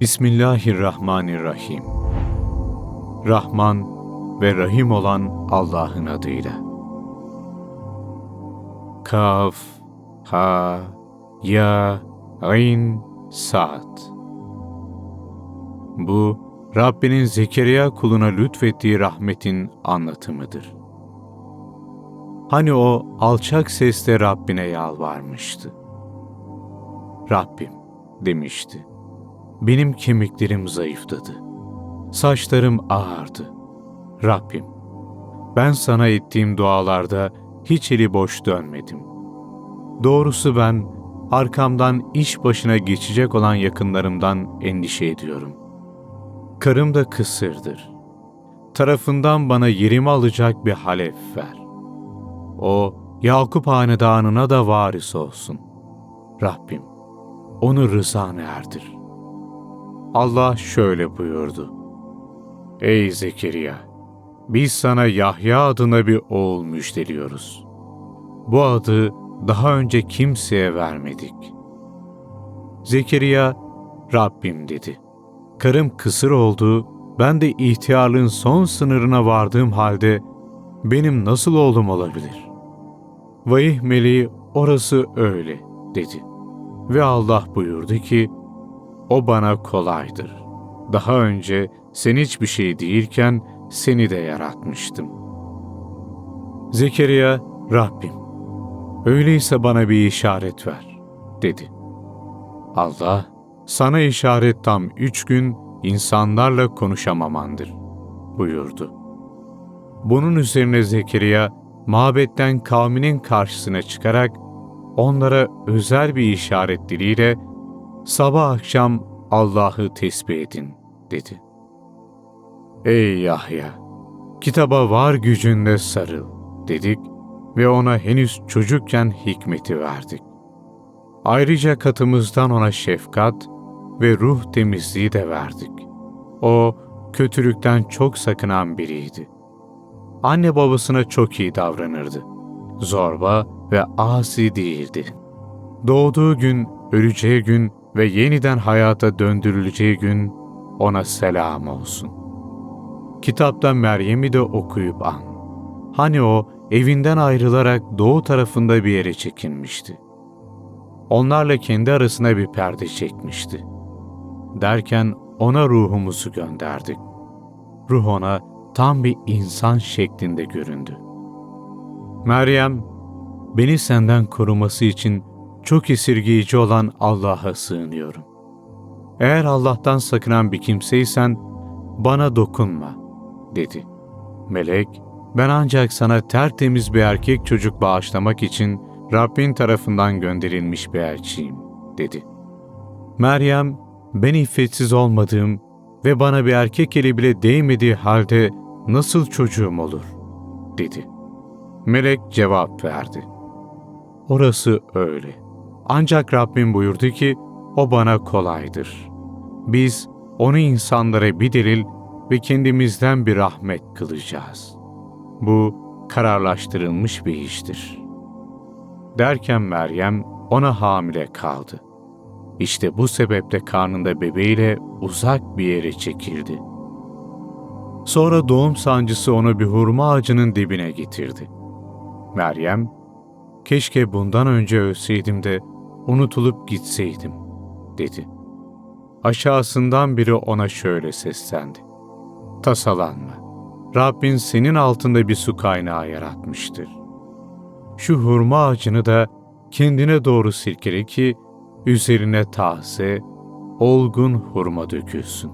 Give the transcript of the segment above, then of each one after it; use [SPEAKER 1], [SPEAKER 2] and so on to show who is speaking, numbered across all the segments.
[SPEAKER 1] Bismillahirrahmanirrahim. Rahman ve Rahim olan Allah'ın adıyla. Kaf, Ha, Ya, Ayn, Sad. Bu, Rabbinin Zekeriya kuluna lütfettiği rahmetin anlatımıdır. Hani o alçak sesle Rabbine yalvarmıştı. Rabbim demişti. Benim kemiklerim zayıfladı. Saçlarım ağardı. Rabbim, ben sana ettiğim dualarda hiç eli boş dönmedim. Doğrusu ben arkamdan iş başına geçecek olan yakınlarımdan endişe ediyorum. Karım da kısırdır. Tarafından bana yerimi alacak bir halef ver. O Yakup hanedanına da varis olsun. Rabbim, onu rızana erdir. Allah şöyle buyurdu. Ey Zekeriya! Biz sana Yahya adına bir oğul müjdeliyoruz. Bu adı daha önce kimseye vermedik. Zekeriya, Rabbim dedi. Karım kısır oldu, ben de ihtiyarlığın son sınırına vardığım halde benim nasıl oğlum olabilir? Vahih meleği orası öyle dedi. Ve Allah buyurdu ki, o bana kolaydır. Daha önce sen hiçbir şey değilken seni de yaratmıştım. Zekeriya, Rabbim, öyleyse bana bir işaret ver, dedi. Allah, sana işaret tam üç gün insanlarla konuşamamandır, buyurdu. Bunun üzerine Zekeriya, mabetten kavminin karşısına çıkarak, onlara özel bir işaret diliyle, sabah akşam Allah'ı tesbih edin, dedi. Ey Yahya! Kitaba var gücünde sarıl, dedik ve ona henüz çocukken hikmeti verdik. Ayrıca katımızdan ona şefkat ve ruh temizliği de verdik. O, kötülükten çok sakınan biriydi. Anne babasına çok iyi davranırdı. Zorba ve asi değildi. Doğduğu gün, öleceği gün ve yeniden hayata döndürüleceği gün ona selam olsun. Kitapta Meryem'i de okuyup an. Hani o evinden ayrılarak doğu tarafında bir yere çekinmişti. Onlarla kendi arasına bir perde çekmişti. Derken ona ruhumuzu gönderdik. Ruh ona tam bir insan şeklinde göründü. Meryem, beni senden koruması için çok esirgeyici olan Allah'a sığınıyorum. Eğer Allah'tan sakınan bir kimseysen bana dokunma, dedi. Melek, ben ancak sana tertemiz bir erkek çocuk bağışlamak için Rabbin tarafından gönderilmiş bir elçiyim, dedi. Meryem, ben iffetsiz olmadığım ve bana bir erkek eli bile değmediği halde nasıl çocuğum olur, dedi. Melek cevap verdi. Orası öyle. Ancak Rabbim buyurdu ki, o bana kolaydır. Biz onu insanlara bir delil ve kendimizden bir rahmet kılacağız. Bu kararlaştırılmış bir iştir. Derken Meryem ona hamile kaldı. İşte bu sebeple karnında bebeğiyle uzak bir yere çekildi. Sonra doğum sancısı onu bir hurma ağacının dibine getirdi. Meryem, keşke bundan önce ölseydim de unutulup gitseydim, dedi. Aşağısından biri ona şöyle seslendi. Tasalanma. Rabbin senin altında bir su kaynağı yaratmıştır. Şu hurma ağacını da kendine doğru silkele ki üzerine taze, olgun hurma dökülsün.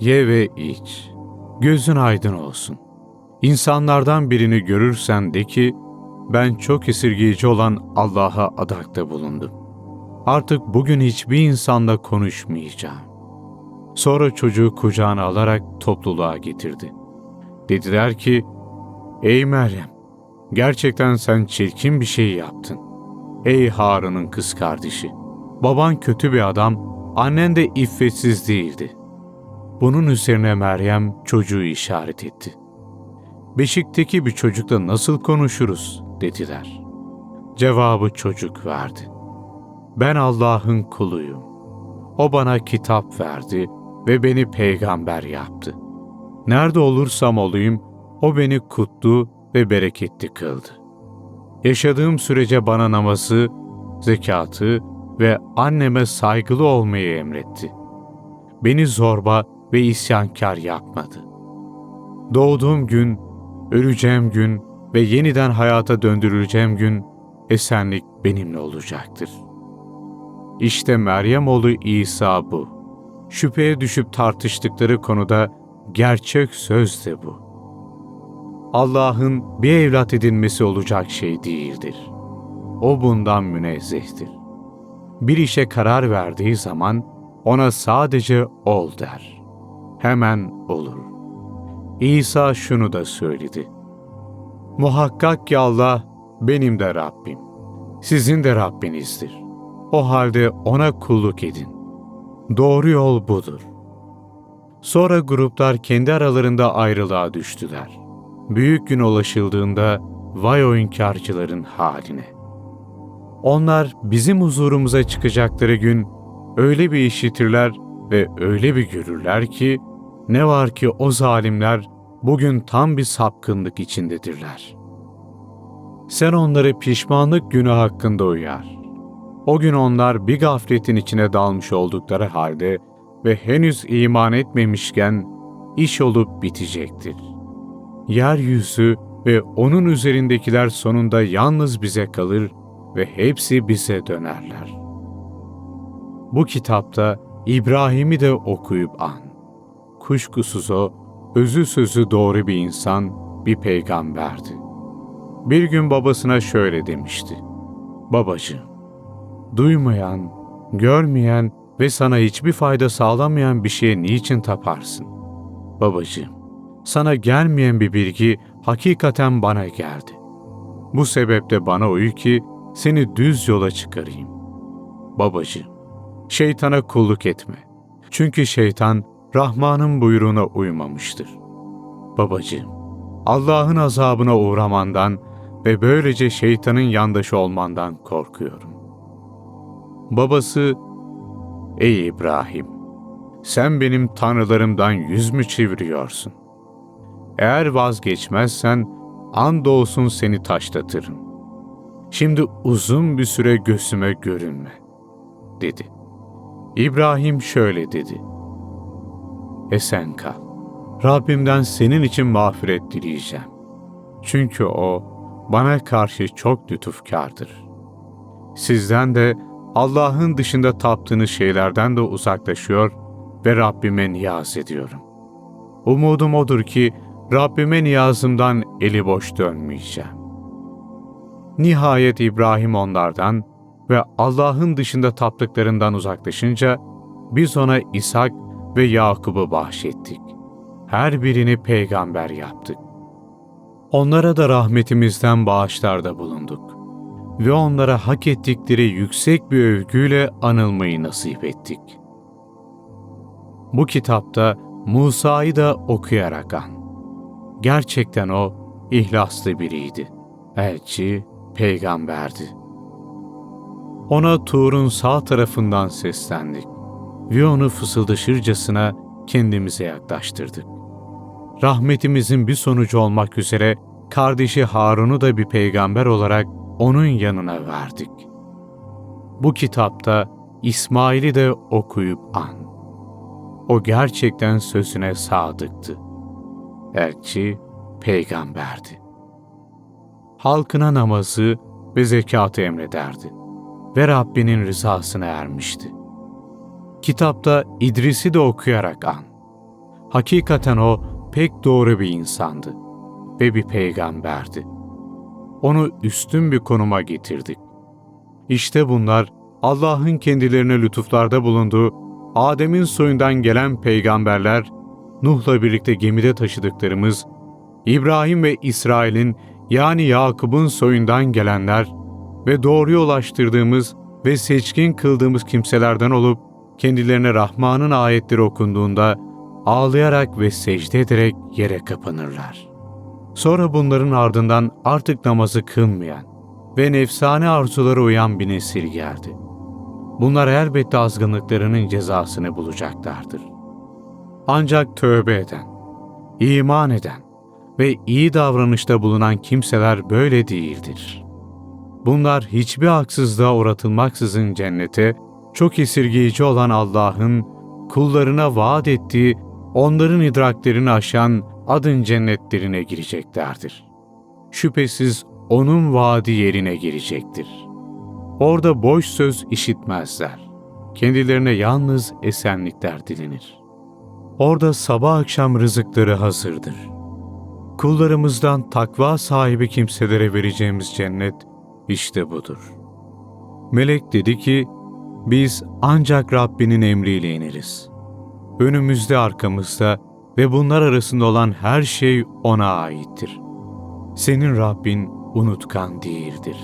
[SPEAKER 1] Ye ve iç. Gözün aydın olsun. İnsanlardan birini görürsen de ki, ben çok esirgeyici olan Allah'a adakta bulundum. Artık bugün hiçbir insanla konuşmayacağım. Sonra çocuğu kucağına alarak topluluğa getirdi. Dediler ki, Ey Meryem, gerçekten sen çirkin bir şey yaptın. Ey Harun'un kız kardeşi, baban kötü bir adam, annen de iffetsiz değildi. Bunun üzerine Meryem çocuğu işaret etti. Beşikteki bir çocukla nasıl konuşuruz dediler. Cevabı çocuk verdi. Ben Allah'ın kuluyum. O bana kitap verdi ve beni peygamber yaptı. Nerede olursam olayım, o beni kutlu ve bereketli kıldı. Yaşadığım sürece bana namazı, zekatı ve anneme saygılı olmayı emretti. Beni zorba ve isyankar yapmadı. Doğduğum gün, öleceğim gün ve yeniden hayata döndürüleceğim gün esenlik benimle olacaktır. İşte Meryem oğlu İsa bu. Şüpheye düşüp tartıştıkları konuda gerçek söz de bu. Allah'ın bir evlat edinmesi olacak şey değildir. O bundan münezzehtir. Bir işe karar verdiği zaman ona sadece ol der. Hemen olur. İsa şunu da söyledi. Muhakkak ki Allah benim de Rabbim, sizin de Rabbinizdir. O halde ona kulluk edin. Doğru yol budur. Sonra gruplar kendi aralarında ayrılığa düştüler. Büyük gün ulaşıldığında vay o inkarcıların haline. Onlar bizim huzurumuza çıkacakları gün öyle bir işitirler ve öyle bir görürler ki ne var ki o zalimler bugün tam bir sapkınlık içindedirler. Sen onları pişmanlık günü hakkında uyar. O gün onlar bir gafletin içine dalmış oldukları halde ve henüz iman etmemişken iş olup bitecektir. Yeryüzü ve onun üzerindekiler sonunda yalnız bize kalır ve hepsi bize dönerler. Bu kitapta İbrahim'i de okuyup an. Kuşkusuz o, özü sözü doğru bir insan, bir peygamberdi. Bir gün babasına şöyle demişti. Babacığım, duymayan, görmeyen ve sana hiçbir fayda sağlamayan bir şeye niçin taparsın? Babacığım, sana gelmeyen bir bilgi hakikaten bana geldi. Bu sebeple bana uyu ki seni düz yola çıkarayım. Babacığım, şeytana kulluk etme. Çünkü şeytan Rahman'ın buyruğuna uymamıştır. Babacığım, Allah'ın azabına uğramandan ve böylece şeytanın yandaşı olmandan korkuyorum. Babası, Ey İbrahim! Sen benim tanrılarımdan yüz mü çeviriyorsun? Eğer vazgeçmezsen, andolsun seni taşlatırım. Şimdi uzun bir süre göğsüme görünme, dedi. İbrahim şöyle dedi. Esen kal. Rabbimden senin için mağfiret dileyeceğim. Çünkü O, bana karşı çok lütufkardır. Sizden de Allah'ın dışında taptığınız şeylerden de uzaklaşıyor ve Rabbime niyaz ediyorum. Umudum odur ki Rabbime niyazımdan eli boş dönmeyeceğim. Nihayet İbrahim onlardan ve Allah'ın dışında taptıklarından uzaklaşınca biz ona İshak ve Yakub'u bahşettik. Her birini peygamber yaptık. Onlara da rahmetimizden bağışlarda bulunduk ve onlara hak ettikleri yüksek bir övgüyle anılmayı nasip ettik. Bu kitapta Musa'yı da okuyarak an. Gerçekten o ihlaslı biriydi. Elçi, peygamberdi. Ona Tur'un sağ tarafından seslendik ve onu fısıldaşırcasına kendimize yaklaştırdık. Rahmetimizin bir sonucu olmak üzere kardeşi Harun'u da bir peygamber olarak onun yanına verdik. Bu kitapta İsmail'i de okuyup an. O gerçekten sözüne sadıktı. Elçi, peygamberdi. Halkına namazı ve zekatı emrederdi ve Rabbinin rızasına ermişti. Kitapta İdris'i de okuyarak an. Hakikaten o pek doğru bir insandı ve bir peygamberdi. Onu üstün bir konuma getirdik. İşte bunlar Allah'ın kendilerine lütuflarda bulunduğu Adem'in soyundan gelen peygamberler, Nuh'la birlikte gemide taşıdıklarımız, İbrahim ve İsrail'in yani Yakup'un soyundan gelenler ve doğruya ulaştırdığımız ve seçkin kıldığımız kimselerden olup kendilerine Rahman'ın ayetleri okunduğunda ağlayarak ve secde ederek yere kapanırlar. Sonra bunların ardından artık namazı kılmayan ve nefsane arzulara uyan bir nesil geldi. bunlar elbette azgınlıklarının cezasını bulacaklardır. Ancak tövbe eden, iman eden ve iyi davranışta bulunan kimseler böyle değildir. Bunlar hiçbir haksızlığa uğratılmaksızın cennete, çok esirgeyici olan Allah'ın kullarına vaat ettiği, onların idraklerini aşan adın cennetlerine gireceklerdir. Şüphesiz onun vaadi yerine girecektir. Orada boş söz işitmezler. Kendilerine yalnız esenlikler dilenir. Orada sabah akşam rızıkları hazırdır. Kullarımızdan takva sahibi kimselere vereceğimiz cennet işte budur. Melek dedi ki, biz ancak Rabbinin emriyle ineriz. Önümüzde arkamızda ve bunlar arasında olan her şey O'na aittir. Senin Rabbin unutkan değildir.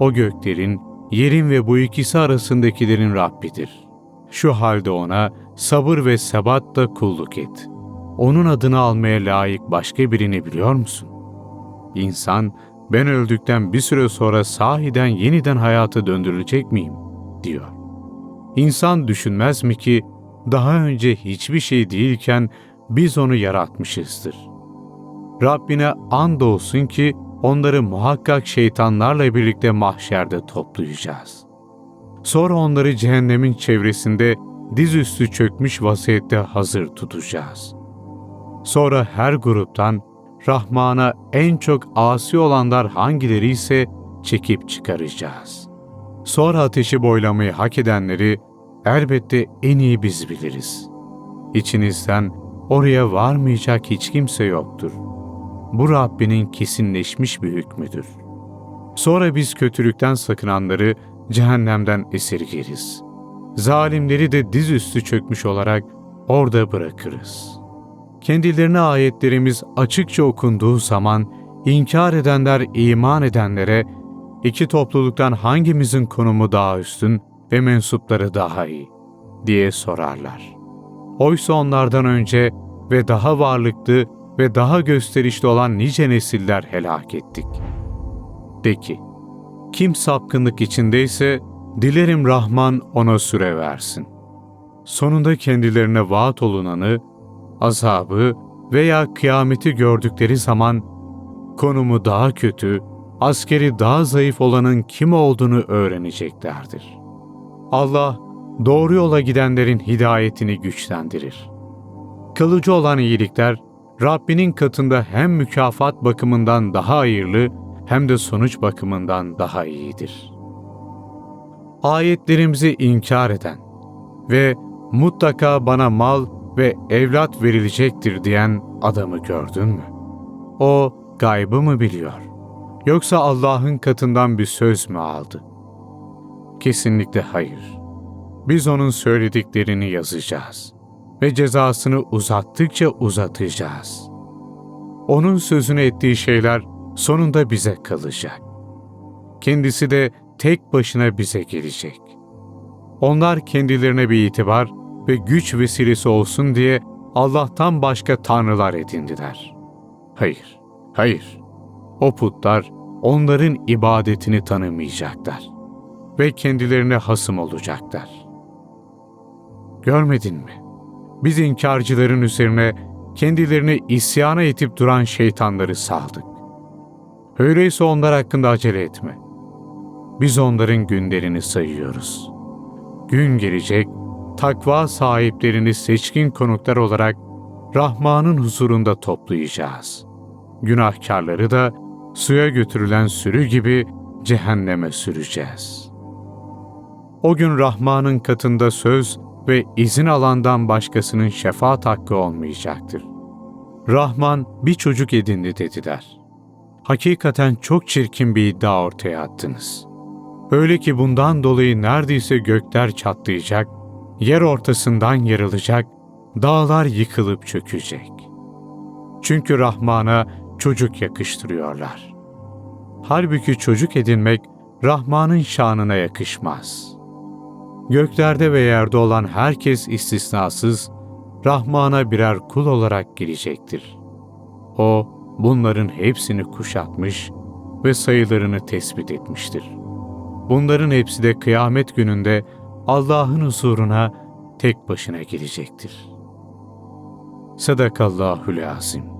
[SPEAKER 1] O göklerin, yerin ve bu ikisi arasındakilerin Rabbidir. Şu halde O'na sabır ve sebatla kulluk et. Onun adını almaya layık başka birini biliyor musun? İnsan, ben öldükten bir süre sonra sahiden yeniden hayata döndürülecek miyim? Diyor. İnsan düşünmez mi ki daha önce hiçbir şey değilken biz onu yaratmışızdır. Rabbine andolsun ki onları muhakkak şeytanlarla birlikte mahşerde toplayacağız. Sonra onları cehennemin çevresinde dizüstü çökmüş vaziyette hazır tutacağız. Sonra her gruptan Rahman'a en çok asi olanlar hangileri ise çekip çıkaracağız. Sonra ateşi boylamayı hak edenleri elbette en iyi biz biliriz. İçinizden oraya varmayacak hiç kimse yoktur. Bu Rabbinin kesinleşmiş bir hükmüdür. Sonra biz kötülükten sakınanları cehennemden esirgeriz. Zalimleri de dizüstü çökmüş olarak orada bırakırız. Kendilerine ayetlerimiz açıkça okunduğu zaman inkar edenler iman edenlere iki topluluktan hangimizin konumu daha üstün ve mensupları daha iyi diye sorarlar. Oysa onlardan önce ve daha varlıklı ve daha gösterişli olan nice nesiller helak ettik. De ki, kim sapkınlık içindeyse dilerim Rahman ona süre versin. Sonunda kendilerine vaat olunanı, azabı veya kıyameti gördükleri zaman konumu daha kötü, askeri daha zayıf olanın kim olduğunu öğreneceklerdir. Allah doğru yola gidenlerin hidayetini güçlendirir. Kılıcı olan iyilikler Rabbinin katında hem mükafat bakımından daha hayırlı hem de sonuç bakımından daha iyidir. Ayetlerimizi inkar eden ve mutlaka bana mal ve evlat verilecektir diyen adamı gördün mü? O gaybı mı biliyor? Yoksa Allah'ın katından bir söz mü aldı? Kesinlikle hayır. Biz onun söylediklerini yazacağız ve cezasını uzattıkça uzatacağız. Onun sözünü ettiği şeyler sonunda bize kalacak. Kendisi de tek başına bize gelecek. Onlar kendilerine bir itibar ve güç vesilesi olsun diye Allah'tan başka tanrılar edindiler. Hayır, hayır. O putlar onların ibadetini tanımayacaklar ve kendilerine hasım olacaklar. Görmedin mi? Biz inkarcıların üzerine kendilerini isyana etip duran şeytanları saldık. Öyleyse onlar hakkında acele etme. Biz onların günlerini sayıyoruz. Gün gelecek, takva sahiplerini seçkin konuklar olarak Rahman'ın huzurunda toplayacağız. Günahkarları da suya götürülen sürü gibi cehenneme süreceğiz. O gün Rahman'ın katında söz ve izin alandan başkasının şefaat hakkı olmayacaktır. Rahman bir çocuk edindi dediler. Hakikaten çok çirkin bir iddia ortaya attınız. Öyle ki bundan dolayı neredeyse gökler çatlayacak, yer ortasından yarılacak, dağlar yıkılıp çökecek. Çünkü Rahman'a çocuk yakıştırıyorlar. Halbuki çocuk edinmek Rahman'ın şanına yakışmaz. Göklerde ve yerde olan herkes istisnasız Rahman'a birer kul olarak girecektir. O bunların hepsini kuşatmış ve sayılarını tespit etmiştir. Bunların hepsi de kıyamet gününde Allah'ın huzuruna tek başına gelecektir. Sadakallahül azim.